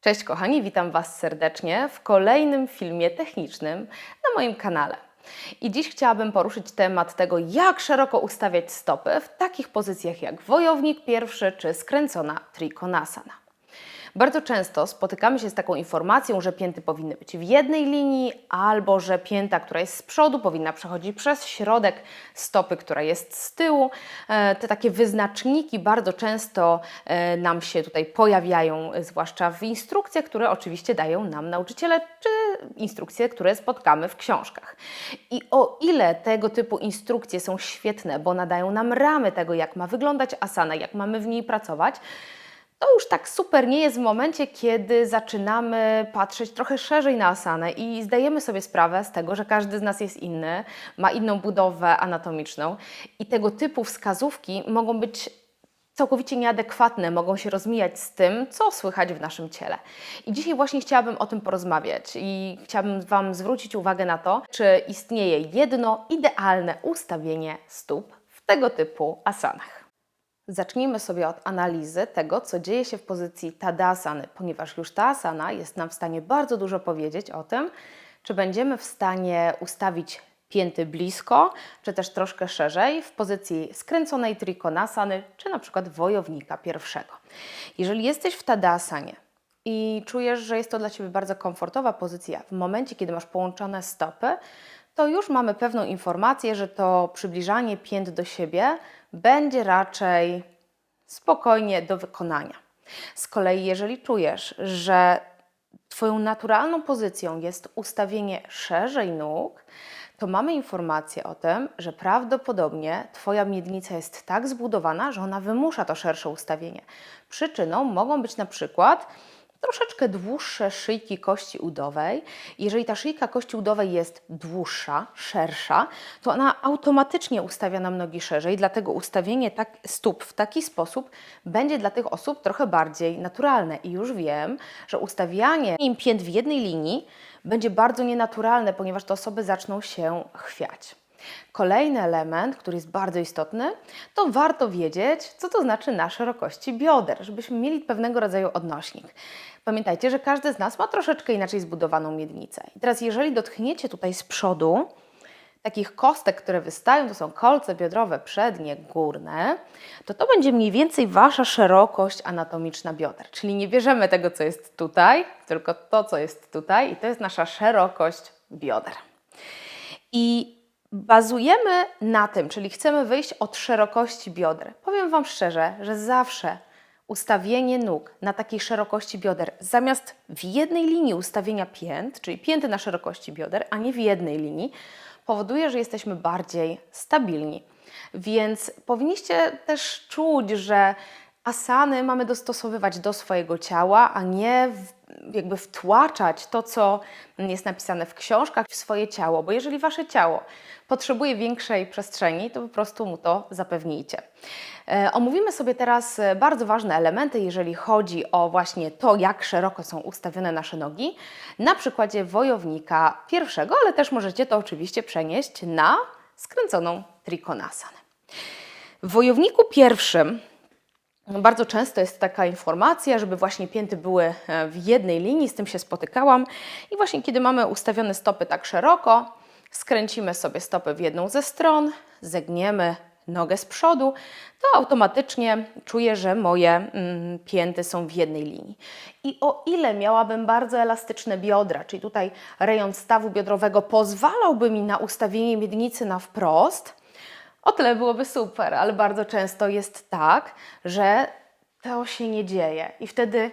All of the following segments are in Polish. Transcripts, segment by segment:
Cześć kochani, witam Was serdecznie w kolejnym filmie technicznym na moim kanale. I dziś chciałabym poruszyć temat tego, jak szeroko ustawiać stopy w takich pozycjach jak wojownik pierwszy czy skręcona trikonasana. Bardzo często spotykamy się z taką informacją, że pięty powinny być w jednej linii, albo że pięta, która jest z przodu, powinna przechodzić przez środek stopy, która jest z tyłu. E, Te takie wyznaczniki bardzo często e, nam się tutaj pojawiają, e, zwłaszcza w instrukcjach, które oczywiście dają nam nauczyciele, czy instrukcje, które spotkamy w książkach. I o ile tego typu instrukcje są świetne, bo nadają nam ramy tego, jak ma wyglądać asana, jak mamy w niej pracować, to już tak super nie jest w momencie, kiedy zaczynamy patrzeć trochę szerzej na asanę i zdajemy sobie sprawę z tego, że każdy z nas jest inny, ma inną budowę anatomiczną i tego typu wskazówki mogą być całkowicie nieadekwatne, mogą się rozmijać z tym, co słychać w naszym ciele. I dzisiaj właśnie chciałabym o tym porozmawiać i chciałabym Wam zwrócić uwagę na to, czy istnieje jedno idealne ustawienie stóp w tego typu asanach. Zacznijmy sobie od analizy tego, co dzieje się w pozycji Tadasany, ponieważ już ta asana jest nam w stanie bardzo dużo powiedzieć o tym, czy będziemy w stanie ustawić pięty blisko, czy też troszkę szerzej w pozycji skręconej trikonasany, czy na przykład wojownika pierwszego. Jeżeli jesteś w Tadasanie i czujesz, że jest to dla Ciebie bardzo komfortowa pozycja, w momencie, kiedy masz połączone stopy, to już mamy pewną informację, że to przybliżanie pięt do siebie będzie raczej spokojnie do wykonania. Z kolei, jeżeli czujesz, że Twoją naturalną pozycją jest ustawienie szerzej nóg, to mamy informację o tym, że prawdopodobnie Twoja miednica jest tak zbudowana, że ona wymusza to szersze ustawienie. Przyczyną mogą być na przykład troszeczkę dłuższe szyjki kości udowej. Jeżeli ta szyjka kości udowej jest dłuższa, szersza, to ona automatycznie ustawia nam nogi szerzej, dlatego ustawienie tak, stóp w taki sposób będzie dla tych osób trochę bardziej naturalne. I już wiem, że ustawianie im pięt w jednej linii będzie bardzo nienaturalne, ponieważ te osoby zaczną się chwiać. Kolejny element, który jest bardzo istotny, to warto wiedzieć, co to znaczy na szerokości bioder, żebyśmy mieli pewnego rodzaju odnośnik. Pamiętajcie, że każdy z nas ma troszeczkę inaczej zbudowaną miednicę. I teraz, jeżeli dotkniecie tutaj z przodu takich kostek, które wystają, to są kolce biodrowe przednie, górne, to to będzie mniej więcej Wasza szerokość anatomiczna bioder. Czyli nie bierzemy tego, co jest tutaj, tylko to, co jest tutaj i to jest nasza szerokość bioder. I bazujemy na tym, czyli chcemy wyjść od szerokości bioder. Powiem Wam szczerze, że zawsze ustawienie nóg na takiej szerokości bioder, zamiast w jednej linii ustawienia pięt, czyli pięty na szerokości bioder, a nie w jednej linii, powoduje, że jesteśmy bardziej stabilni. Więc powinniście też czuć, że asany mamy dostosowywać do swojego ciała, a nie w, jakby wtłaczać to, co jest napisane w książkach, w swoje ciało, bo jeżeli wasze ciało potrzebuje większej przestrzeni, to po prostu mu to zapewnijcie. E, omówimy sobie teraz e, bardzo ważne elementy, jeżeli chodzi o właśnie to, jak szeroko są ustawione nasze nogi, na przykładzie wojownika pierwszego, ale też możecie to oczywiście przenieść na skręconą trikonasanę. W wojowniku pierwszym bardzo często jest taka informacja, żeby właśnie pięty były e, w jednej linii, z tym się spotykałam. I właśnie kiedy mamy ustawione stopy tak szeroko, skręcimy sobie stopy w jedną ze stron, zegniemy nogę z przodu, to automatycznie czuję, że moje mm, pięty są w jednej linii. I o ile miałabym bardzo elastyczne biodra, czyli tutaj rejon stawu biodrowego pozwalałby mi na ustawienie miednicy na wprost, o tyle byłoby super, ale bardzo często jest tak, że to się nie dzieje. I wtedy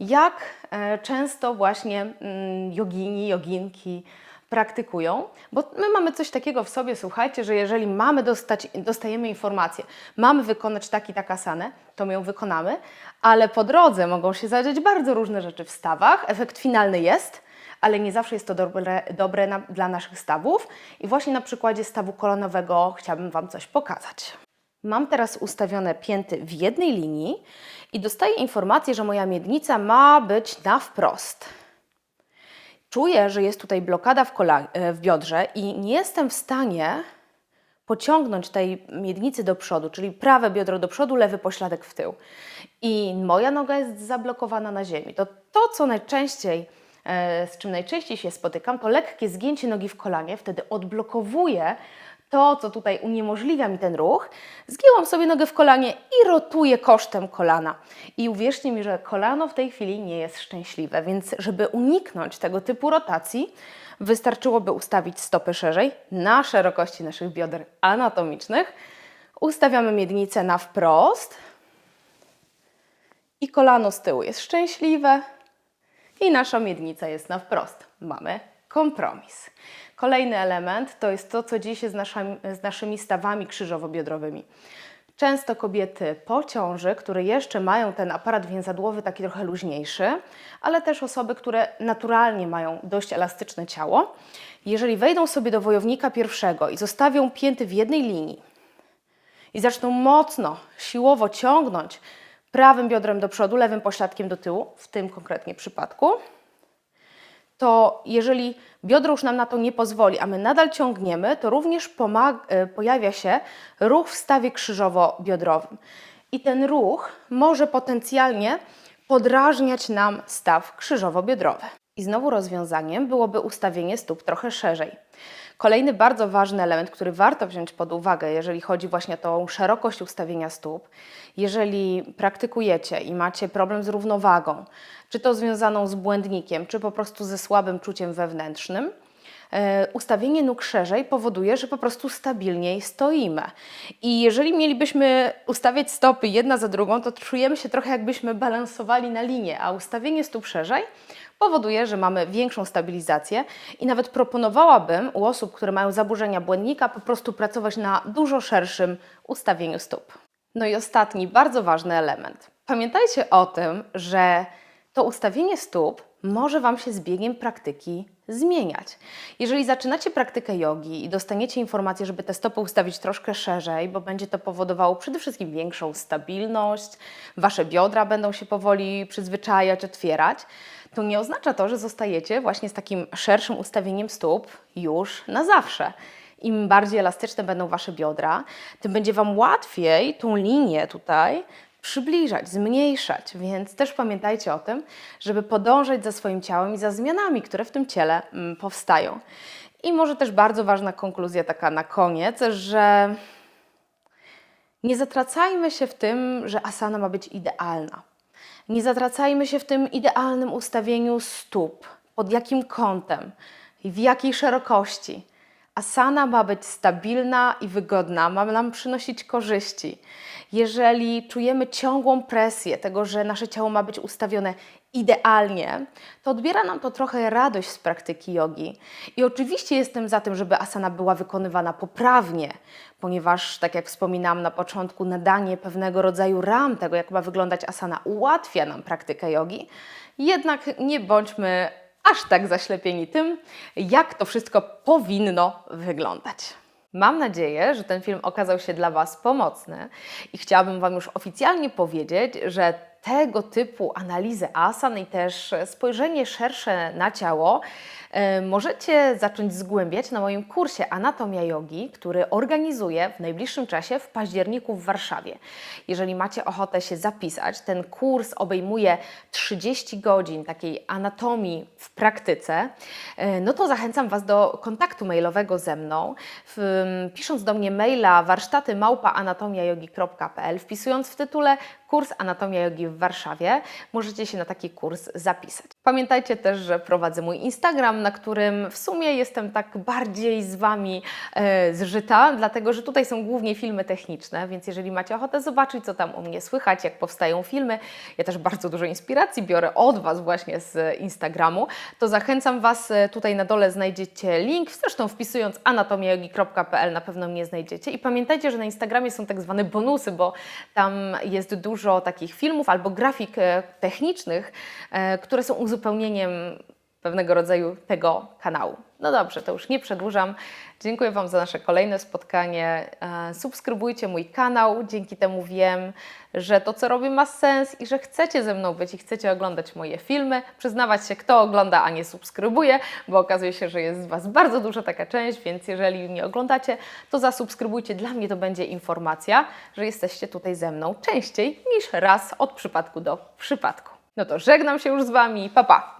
jak e, często właśnie mm, jogini, joginki praktykują, bo my mamy coś takiego w sobie, słuchajcie, że jeżeli mamy dostać, dostajemy informację, mamy wykonać taki tak asanę, to my ją wykonamy, ale po drodze mogą się zadziać bardzo różne rzeczy w stawach. Efekt finalny jest, ale nie zawsze jest to dobre, dobre na, dla naszych stawów. I właśnie na przykładzie stawu kolonowego chciałabym Wam coś pokazać. Mam teraz ustawione pięty w jednej linii i dostaję informację, że moja miednica ma być na wprost. Czuję, że jest tutaj blokada w, e, w biodrze i nie jestem w stanie pociągnąć tej miednicy do przodu, czyli prawe biodro do przodu, lewy pośladek w tył. I moja noga jest zablokowana na ziemi. To to, co najczęściej, z czym najczęściej się spotykam, to lekkie zgięcie nogi w kolanie. Wtedy odblokowuję to, co tutaj uniemożliwia mi ten ruch. Zgięłam sobie nogę w kolanie i rotuję kosztem kolana. I uwierzcie mi, że kolano w tej chwili nie jest szczęśliwe, więc żeby uniknąć tego typu rotacji, wystarczyłoby ustawić stopy szerzej na szerokości naszych bioder anatomicznych. Ustawiamy miednicę na wprost i kolano z tyłu jest szczęśliwe i nasza miednica jest na wprost. Mamy kompromis. Kolejny element to jest to, co dzieje się z, naszymi, z naszymi stawami krzyżowo-biodrowymi. Często kobiety po ciąży, które jeszcze mają ten aparat więzadłowy taki trochę luźniejszy, ale też osoby, które naturalnie mają dość elastyczne ciało, jeżeli wejdą sobie do wojownika pierwszego i zostawią pięty w jednej linii i zaczną mocno, siłowo ciągnąć prawym biodrem do przodu, lewym pośladkiem do tyłu, w tym konkretnie przypadku, to jeżeli biodro już nam na to nie pozwoli, a my nadal ciągniemy, to również e, pojawia się ruch w stawie krzyżowo-biodrowym. I ten ruch może potencjalnie podrażniać nam staw krzyżowo-biodrowy. I znowu rozwiązaniem byłoby ustawienie stóp trochę szerzej. Kolejny bardzo ważny element, który warto wziąć pod uwagę, jeżeli chodzi właśnie o tą szerokość ustawienia stóp, jeżeli praktykujecie i macie problem z równowagą, czy to związaną z błędnikiem, czy po prostu ze słabym czuciem wewnętrznym, e, ustawienie nóg szerzej powoduje, że po prostu stabilniej stoimy. I jeżeli mielibyśmy ustawiać stopy jedna za drugą, to czujemy się trochę jakbyśmy balansowali na linie, a ustawienie stóp szerzej powoduje, że mamy większą stabilizację i nawet proponowałabym u osób, które mają zaburzenia błędnika, po prostu pracować na dużo szerszym ustawieniu stóp. No i ostatni, bardzo ważny element. Pamiętajcie o tym, że to ustawienie stóp może Wam się z biegiem praktyki zmieniać. Jeżeli zaczynacie praktykę jogi i dostaniecie informację, żeby te stopy ustawić troszkę szerzej, bo będzie to powodowało przede wszystkim większą stabilność, Wasze biodra będą się powoli przyzwyczajać, otwierać, to nie oznacza to, że zostajecie właśnie z takim szerszym ustawieniem stóp już na zawsze. Im bardziej elastyczne będą Wasze biodra, tym będzie Wam łatwiej tą linię tutaj przybliżać, zmniejszać. Więc też pamiętajcie o tym, żeby podążać za swoim ciałem i za zmianami, które w tym ciele mm, powstają. I może też bardzo ważna konkluzja taka na koniec, że nie zatracajmy się w tym, że asana ma być idealna. Nie zatracajmy się w tym idealnym ustawieniu stóp, pod jakim kątem w jakiej szerokości. Asana ma być stabilna i wygodna, ma nam przynosić korzyści. Jeżeli czujemy ciągłą presję tego, że nasze ciało ma być ustawione idealnie, to odbiera nam to trochę radość z praktyki jogi. I oczywiście jestem za tym, żeby asana była wykonywana poprawnie, ponieważ, tak jak wspominałam na początku, nadanie pewnego rodzaju ram tego, jak ma wyglądać asana, ułatwia nam praktykę jogi. Jednak nie bądźmy aż tak zaślepieni tym, jak to wszystko powinno wyglądać. Mam nadzieję, że ten film okazał się dla Was pomocny i chciałabym Wam już oficjalnie powiedzieć, że tego typu analizę asan i też spojrzenie szersze na ciało e, możecie zacząć zgłębiać na moim kursie Anatomia Jogi, który organizuję w najbliższym czasie w październiku w Warszawie. Jeżeli macie ochotę się zapisać, ten kurs obejmuje 30 godzin takiej anatomii w praktyce, e, no to zachęcam Was do kontaktu mailowego ze mną, pisząc do mnie maila warsztaty małpa wpisując w tytule kurs Anatomia Jogi w Warszawie, możecie się na taki kurs zapisać. Pamiętajcie też, że prowadzę mój Instagram, na którym w sumie jestem tak bardziej z Wami e, zżyta, dlatego że tutaj są głównie filmy techniczne, więc jeżeli macie ochotę zobaczyć, co tam u mnie słychać, jak powstają filmy, ja też bardzo dużo inspiracji biorę od Was właśnie z Instagramu, to zachęcam Was, e, tutaj na dole znajdziecie link, zresztą wpisując anatomiajogi.pl na pewno mnie znajdziecie. I pamiętajcie, że na Instagramie są tak zwane bonusy, bo tam jest dużo takich filmów albo grafik e, technicznych, e, które są uzupełnieniem pewnego rodzaju tego kanału. No dobrze, to już nie przedłużam. Dziękuję Wam za nasze kolejne spotkanie. E, Subskrybujcie mój kanał, dzięki temu wiem, że to, co robię, ma sens i że chcecie ze mną być i chcecie oglądać moje filmy. Przyznawać się, kto ogląda, a nie subskrybuje, bo okazuje się, że jest z Was bardzo duża taka część, więc jeżeli nie oglądacie, to zasubskrybujcie. Dla mnie to będzie informacja, że jesteście tutaj ze mną częściej niż raz od przypadku do przypadku. No to żegnam się już z Wami. Pa, pa.